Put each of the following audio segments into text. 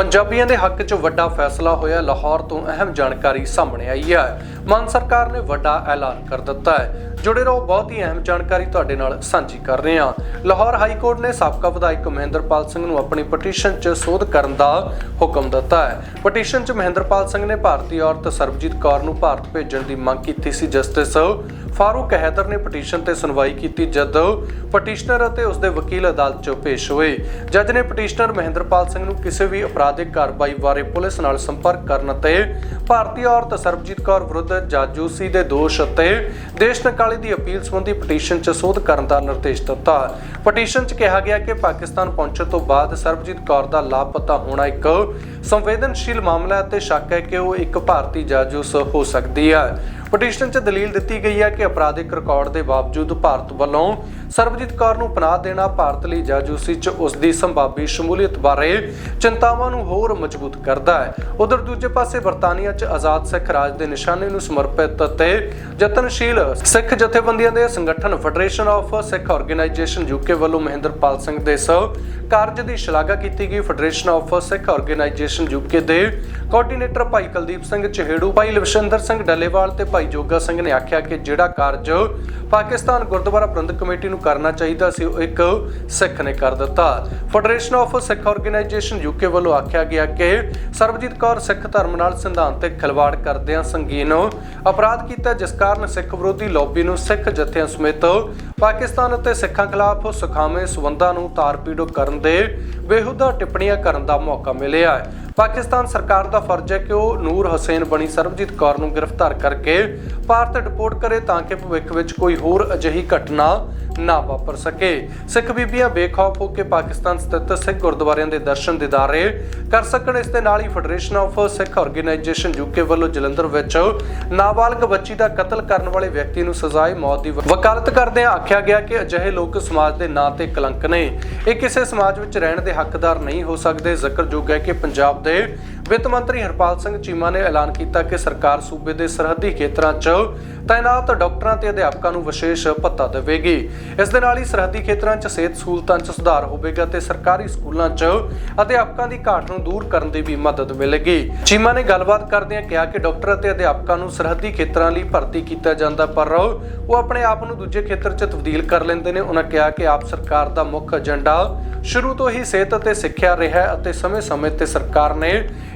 ਪੰਜਾਬੀਆਂ ਦੇ ਹੱਕ 'ਚ ਵੱਡਾ ਫੈਸਲਾ ਹੋਇਆ, ਲਾਹੌਰ ਤੋਂ ਅਹਿਮ ਜਾਣਕਾਰੀ ਸਾਹਮਣੇ ਆਈ ਹੈ। ਮਾਨ ਸਰਕਾਰ ਨੇ ਵੱਡਾ ਐਲਾਨ ਕਰ ਦਿੱਤਾ ਹੈ। ਜੁੜੇ ਰਹੋ, ਬਹੁਤ ਹੀ ਅਹਿਮ ਜਾਣਕਾਰੀ ਤੁਹਾਡੇ ਨਾਲ ਸਾਂਝੀ ਕਰ ਰਹੇ ਹਾਂ। ਲਾਹੌਰ ਹਾਈ ਕੋਰਟ ਨੇ ਸਾਬਕਾ ਵਿਧਾਇਕ ਮਹਿੰਦਰਪਾਲ ਸਿੰਘ ਨੂੰ ਆਪਣੀ ਪਟੀਸ਼ਨ 'ਚ ਸੋਧ ਕਰਨ ਦਾ ਹੁਕਮ ਦਿੱਤਾ ਹੈ। ਪਟੀਸ਼ਨ 'ਚ ਮਹਿੰਦਰਪਾਲ ਸਿੰਘ ਨੇ ਭਾਰਤੀ ਔਰਤ ਸਰਬਜੀਤ ਕੌਰ ਨੂੰ ਭਾਰਤ ਭੇਜਣ ਦੀ ਮੰਗ ਕੀਤੀ ਸੀ, ਜਸਟਿਸ ਫਾਰੂਕ ਹੈਦਰ ਨੇ ਪਟੀਸ਼ਨ ਤੇ ਸੁਣਵਾਈ ਕੀਤੀ ਜਦ ਪਟੀਸ਼ਨਰ ਅਤੇ ਉਸਦੇ ਵਕੀਲ ਅਦਾਲਤ 'ਚ ਪੇਸ਼ ਹੋਏ। ਜੱਜ ਨੇ ਪਟੀਸ਼ਨਰ ਮਹਿੰਦਰਪਾਲ ਸਿੰਘ ਨੂੰ ਕਿਸੇ ਵੀ ਅਪਰਾਧਿਕ ਕਾਰਵਾਈ ਬਾਰੇ ਪੁਲਿਸ ਨਾਲ ਸੰਪਰਕ ਕਰਨ ਅਤੇ ਭਾਰਤੀ ਔਰਤ ਸਰਬਜੀਤ ਕੌਰ ਵਿਰੁੱਧ ਜਾਜੂਸੀ ਦੇ ਦੋਸ਼ ਅਤੇ ਦੇਸ਼ ਨਕਾਲੀ ਦੀ ਅਪੀਲ ਸੰਬੰਧੀ ਪਟੀਸ਼ਨ 'ਚ ਸੋਧ ਕਰਨ ਦਾ ਨਿਰਦੇਸ਼ ਦਿੱਤਾ। ਪਟੀਸ਼ਨ 'ਚ ਕਿਹਾ ਗਿਆ ਕਿ ਪਾਕਿਸਤਾਨ ਪਹੁੰਚਣ ਤੋਂ ਬਾਅਦ ਸਰਬਜੀਤ ਕੌਰ ਦਾ ਲਾਪਤਾ ਹੋਣਾ ਇੱਕ ਸੰਵੇਦਨਸ਼ੀਲ ਮਾਮਲਾ ਹੈ ਅਤੇ ਸ਼ੱਕ ਹੈ ਕਿ ਉਹ ਇੱਕ ਭਾਰਤੀ ਜਾਜੂਸ ਹੋ ਸਕਦੀ ਹੈ। ਪਟੀਸ਼ਨ 'ਚ ਦਲੀਲ ਦਿੱਤੀ ਗਈ ਹੈ ਕਿ ਅਪਰਾਧਿਕ ਰਿਕਾਰਡ ਦੇ ਬਾਵਜੂਦ ਭਾਰਤ ਵੱਲੋਂ ਸਰਬਜੀਤ ਕੌਰ ਨੂੰ ਪਨਾਹ ਦੇਣਾ ਭਾਰਤ ਲਈ ਜਾਜੂਸੀ 'ਚ ਉਸ ਦੀ ਸੰਭਾਵੀ ਸ਼ਮੂਲੀਅਤ ਬਾਰੇ ਚਿੰਤਾਵਾਂ ਨੂੰ ਹੋਰ ਮਜ਼ਬੂਤ ਕਰਦਾ ਹੈ। ਉਧਰ ਦੂਜੇ ਪਾਸੇ ਬਰਤਾਨੀਆ 'ਚ ਆਜ਼ਾਦ ਸਿੱਖ ਰਾਜ ਦੇ ਨਿਸ਼ਾਨੇ ਨੂੰ ਸਮਰਪਿਤ ਅਤੇ ਯਤਨਸ਼ੀਲ ਸਿੱਖ ਜਥੇਬੰਦੀਆਂ ਦੇ ਸੰਗਠਨ federation of Sikh organisation UK ਵੱਲੋਂ ਮਹਿੰਦਰਪਾਲ ਸਿੰਘ ਦੇ ਇਸ ਕਾਰਜ ਦੀ ਸ਼ਲਾਘਾ ਕੀਤੀ ਗਈ। Federation of Sikh organisation UK ਦੇ ਕੋਆਰਡੀਨੇਟਰ ਭਾਈ ਕੁਲਦੀਪ ਸਿੰਘ ਚਹੇੜੂ, ਭਾਈ ਲਵਿਸ਼ੰਦਰ ਸਿੰਘ ਡੱਲੇਵਾਲ ਤੇ ਭਾਈ ਜੋਗਾ ਸਿੰਘ ਨੇ ਆਖਿਆ ਕਿ ਜਿਹੜਾ ਕਾਰਜ ਪਾਕਿਸਤਾਨ ਗੁਰਦੁਆਰਾ ਪ੍ਰਬੰਧਕ ਕਮੇਟੀ ਨੂੰ ਕਰਨਾ ਚਾਹੀਦਾ ਸੀ, ਉਹ ਇੱਕ ਸਿੱਖ ਨੇ ਕਰ ਦਿੱਤਾ। Federation of Sikh organisation UK ਵੱਲੋਂ ਆਖਿਆ ਗਿਆ ਕਿ ਸਰਬਜੀਤ ਕੌਰ ਸਿੱਖ ਧਰਮ ਨਾਲ ਸਿਧਾਂਤਕ ਖਿਲਵਾੜ ਕਰਦਿਆਂ ਸੰਗੀਨ ਅਪਰਾਧ ਕੀਤਾ, ਜਿਸ ਕਾਰਨ ਸਿੱਖ ਵਿਰੋਧੀ ਲੌਬੀ ਨੂੰ ਸਿੱਖ ਜਥਿਆਂ ਸਮੇਤ ਪਾਕਿਸਤਾਨ ਅਤੇ ਸਿੱਖਾਂ ਖਿਲਾਫ ਸੁਖਾਵੇਂ ਸਬੰਧਾਂ ਨੂੰ ਤਾਰਪੀੜੋ ਕਰਨ ਦੇ ਬੇਹੁਦਾ ਟਿੱਪਣੀਆਂ ਕਰਨ ਦਾ ਮੌਕਾ ਮਿਲਿਆ ਹੈ। ਪਾਕਿਸਤਾਨ ਸਰਕਾਰ ਦਾ ਫਰਜ਼ ਹੈ ਕਿ ਉਹ ਨੂਰ ਹੁਸੈਨ ਬਣੀ ਸਰਬਜੀਤ ਕੌਰ ਨੂੰ ਗ੍ਰਿਫਤਾਰ ਕਰਕੇ ਭਾਰਤ ਡਿਪੋਰਟ ਕਰੇ ਤਾਂ ਕਿ ਭਵਿੱਖ ਵਿੱਚ ਕੋਈ ਹੋਰ ਅਜਿਹੀ ਘਟਨਾ ਨਾ ਵਾਪਰ ਸਕੇ। ਸਿੱਖ ਬੀਬੀਆਂ ਬੇਖੌਫ ਹੋ ਕੇ ਪਾਕਿਸਤਾਨ ਸਥਿਤ ਸਿੱਖ ਗੁਰਦੁਆਰਿਆਂ ਦੇ ਦਰਸ਼ਨ ਦਿਦਾਰੇ ਕਰ ਸਕਣ। ਇਸ ਦੇ ਨਾਲ ਹੀ federation of Sikh organisation UK ਵੱਲੋਂ ਜਲੰਧਰ ਵਿੱਚ ਨਾਬਾਲਗ ਬੱਚੀ ਦਾ ਕਤਲ ਕਰਨ ਵਾਲੇ ਵਿਅਕਤੀ ਨੂੰ ਸਜ਼ਾਏ ਮੌਤ ਦੀ ਵਕਾਲਤ ਕਰਦਿਆਂ ਆਖਿਆ ਗਿਆ ਕਿ ਅਜਿਹੇ ਲੋਕ ਸਮਾਜ ਦੇ ਨਾਂ ਤੇ ਕਲੰਕ ਨੇ। ਇਹ ਕਿਸੇ ਸਮਾਜ ਵਿੱਚ ਰਹਿਣ ਦੇ ਹੱਕਦਾਰ ਨਹੀਂ ਹੋ ਸਕਦੇ। ਜ਼ਿਕਰਯੋਗ ਹੈ ਕਿ ਪੰਜਾਬ ਦੇ ਵਿੱਤ ਮੰਤਰੀ ਹਰਪਾਲ ਸਿੰਘ ਚੀਮਾ ਨੇ ਐਲਾਨ ਕੀਤਾ ਕਿ ਸਰਕਾਰ ਸੂਬੇ ਦੇ ਸਰਹੱਦੀ ਖੇਤਰਾਂ 'ਚ ਤਾਇਨਾਤ ਡਾਕਟਰਾਂ ਤੇ ਅਧਿਆਪਕਾਂ ਨੂੰ ਵਿਸ਼ੇਸ਼ ਭੱਤਾ ਦੇਵੇਗੀ। ਇਸ ਦੇ ਨਾਲ ਹੀ ਸਰਹੱਦੀ ਖੇਤਰਾਂ 'ਚ ਸਿਹਤ ਸਹੂਲਤਾਂ 'ਚ ਸੁਧਾਰ ਹੋਵੇਗਾ ਤੇ ਸਰਕਾਰੀ ਸਕੂਲਾਂ 'ਚ ਅਧਿਆਪਕਾਂ ਦੀ ਘਾਟ ਨੂੰ ਦੂਰ ਕਰਨ ਦੀ ਵੀ ਮਦਦ ਮਿਲੇਗੀ। ਚੀਮਾ ਨੇ ਗੱਲਬਾਤ ਕਰਦਿਆਂ ਕਿਹਾ ਕਿ ਡਾਕਟਰ ਅਤੇ ਅਧਿਆਪਕਾਂ ਨੂੰ ਸਰਹੱਦੀ ਖੇਤਰਾਂ ਲਈ ਭਰਤੀ ਕੀਤਾ ਜਾਂਦਾ, ਪਰ ਉਹ ਆਪਣੇ ਆਪ ਨੂੰ ਦੂਜੇ ਖੇਤਰ 'ਚ ਤਬਦੀਲ ਕਰ ਲੈਂਦੇ ਨੇ। ਉਹਨਾਂ ਕਿਹਾ ਕਿ ਆਪ ਸਰਕਾਰ ਦਾ ਮੁੱਖ ਏਜੰਡਾ ਸ਼ੁਰੂ ਤੋਂ ਹੀ ਸਿਹਤ ਅਤੇ ਸਿੱਖਿਆ ਰਿਹਾ ਅਤੇ ਸਮੇਂ-ਸਮੇਂ ਤੇ ਸਰਕਾਰ ਨੇ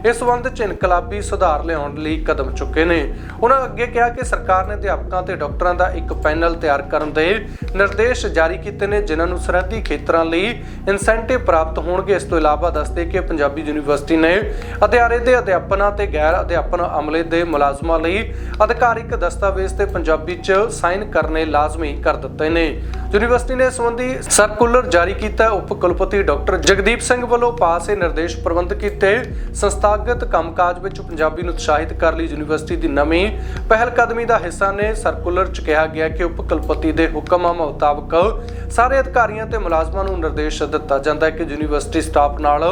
ਇਸ ਸੰਬੰਧ 'ਚ ਇਨਕਲਾਬੀ ਸੁਧਾਰ ਲਿਆਉਣ ਲਈ ਕਦਮ ਚੁੱਕੇ ਨੇ। ਉਹਨਾਂ ਅੱਗੇ ਕਿਹਾ ਕਿ ਸਰਕਾਰ ਨੇ ਅਧਿਆਪਕਾਂ ਤੇ ਡਾਕਟਰਾਂ ਦਾ ਇੱਕ ਪੈਨਲ ਤਿਆਰ ਕਰਨ ਦੇ ਨਿਰਦੇਸ਼ ਜਾਰੀ ਕੀਤੇ ਨੇ, ਜਿਨ੍ਹਾਂ ਨੂੰ ਸਰਹੱਦੀ ਖੇਤਰਾਂ ਲਈ ਇਨਸੈਂਟਿਵ ਪ੍ਰਾਪਤ ਹੋਣਗੇ। ਇਸ ਤੋਂ ਇਲਾਵਾ ਦੱਸਦੇ ਕਿ ਪੰਜਾਬੀ ਯੂਨੀਵਰਸਿਟੀ ਨੇ ਅਧਿਆਰੇ ਦੇ ਅਧਿਆਪਨਾਂ ਤੇ ਗੈਰ ਅਧਿਆਪਨ ਅਮਲੇ ਦੇ ਮੁਲਾਜ਼ਮਾਂ ਲਈ ਅਧਿਕਾਰਿਕ ਦਸਤਾਵੇਜ਼ ਤੇ ਪੰਜਾਬੀ 'ਚ ਸਾਈਨ ਕਰਨੇ ਲਾਜ਼ਮੀ ਕਰ ਦਿੱਤੇ ਨੇ। ਯੂਨੀਵਰਸਿਟੀ ਨੇ ਸੰਬੰਧੀ ਸਰਕੂਲਰ ਜਾਰੀ ਕੀਤਾ, ਉਪ ਕੁਲਪਤੀ ਡਾਕਟਰ ਜਗਦੀਪ ਸਿੰਘ ਵੱਲੋਂ ਪਾਸ ਇਹ ਨਿਰਦੇਸ਼ ਪ੍ਰਬੰਧ ਕੀਤੇ। ਸੰਸਥਾਗਤ ਕੰਮਕਾਜ ਵਿੱਚ ਪੰਜਾਬੀ ਨੂੰ ਉਤਸ਼ਾਹਿਤ ਕਰਨ ਲਈ ਯੂਨੀਵਰਸਿਟੀ ਦੀ ਨਵੀਂ ਪਹਿਲ ਕਦਮੀ ਦਾ ਹਿੱਸਾ ਨੇ ਸਰਕੂਲਰ 'ਚ ਕਿਹਾ ਗਿਆ ਕਿ ਉਪ ਕੁਲਪਤੀ ਦੇ ਹੁਕਮਾਂ ਮੁਤਾਬਕ ਸਾਰੇ ਅਧਿਕਾਰੀਆਂ ਤੇ ਮੁਲਾਜ਼ਮਾਂ ਨੂੰ ਨਿਰਦੇਸ਼ ਦਿੱਤਾ ਜਾਂਦਾ ਹੈ ਕਿ ਯੂਨੀਵਰਸਿਟੀ ਸਟਾਫ ਨਾਲ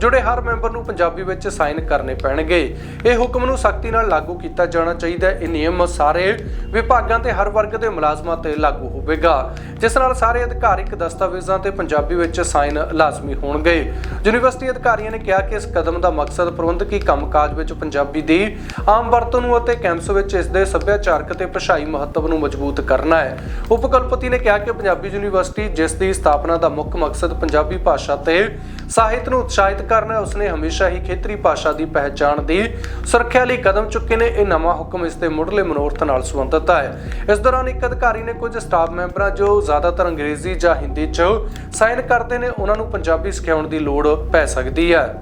ਜੁੜੇ ਹਰ ਮੈਂਬਰ ਨੂੰ ਪੰਜਾਬੀ ਵਿੱਚ ਸਾਈਨ ਕਰਨੇ ਪੈਣਗੇ। ਇਹ ਹੁਕਮ ਨੂੰ ਸਖਤੀ ਨਾਲ ਲਾਗੂ ਕੀਤਾ ਜਾਣਾ ਚਾਹੀਦਾ ਹੈ। ਇਹ ਨਿਯਮ ਸਾਰੇ ਵਿਭਾਗਾਂ ਤੇ ਹਰ ਵਰਗ ਦੇ ਮੁਲਾਜ਼ਮਾਂ ਤੇ ਲਾਗੂ ਹੋਵੇਗਾ। ਜਿਸ ਨਾਲ ਸਾਰੇ ਅਧਿਕਾਰਿਕ ਦਸਤਾਵੇਜ਼ਾਂ ਤੇ ਪੰਜਾਬੀ ਵਿੱਚ ਸਾਈਨ ਲਾਜ਼ਮੀ ਹੋਣਗੇ। ਯੂਨੀਵਰਸਿਟੀ ਅਧਿਕਾਰੀਆਂ ਨੇ ਕਿਹਾ ਕਿ ਇਸ ਕਦਮ ਦਾ ਮਕਸਦ ਪ੍ਰਬੰਧਕੀ ਕੰਮਕਾਜ ਵਿੱਚ ਪੰਜਾਬੀ ਦੀ ਆਮ ਵਰਤੋਂ ਨੂੰ ਅਤੇ ਕੈਂਪਸ ਵਿੱਚ ਇਸ ਦੇ ਸੱਭਿਆਚਾਰਕ ਤੇ ਭਾਸ਼ਾਈ ਮਹੱਤਵ ਨੂੰ ਮਜ਼ਬੂਤ ਕਰਨਾ ਹੈ। ਉਪ ਕੁਲਪਤੀ ਨੇ ਕਿਹਾ ਕਿ ਪੰਜਾਬੀ ਯੂਨੀਵਰਸਿਟੀ ਜਿਸ ਦੀ ਸਥਾਪਨਾ ਦਾ ਮੁੱਖ ਮਕਸਦ ਪੰਜਾਬੀ ਭਾਸ਼ਾ ਤੇ ਸਾਹਿਤ ਨੂੰ ਉਤਸ਼ਾਹਿਤ ਕਰਨਾ ਉਸਨੇ ਹਮੇਸ਼ਾ ਹੀ ਖੇਤਰੀ ਭਾਸ਼ਾ ਦੀ ਪਹਿਚਾਣ ਦੀ ਸੁਰੱਖਿਆ ਲਈ ਕਦਮ ਚੁੱਕੇ ਨੇ। ਇਹ ਨਵਾਂ ਹੁਕਮ ਇਸ ਦੇ ਮੁੱਢਲੇ ਮਨੋਰਥ ਨਾਲ ਸੰਬੰਧਿਤ ਹੈ। ਇਸ ਦੌਰਾਨ ਇੱਕ ਅਧਿਕਾਰੀ ਨੇ ਕੁਝ ਸਟਾਫ ਮੈਂਬਰਾਂ ਜੋ ਜ਼ਿਆਦਾਤਰ ਅੰਗਰੇਜ਼ੀ ਜਾਂ ਹਿੰਦੀ 'ਚ ਸਾਈਨ ਕਰਦੇ ਨੇ, ਉਹਨਾਂ ਨੂੰ ਪੰਜਾਬੀ ਸਿਖਾਉਣ ਦੀ ਲੋੜ ਪੈ ਸਕਦੀ ਹੈ।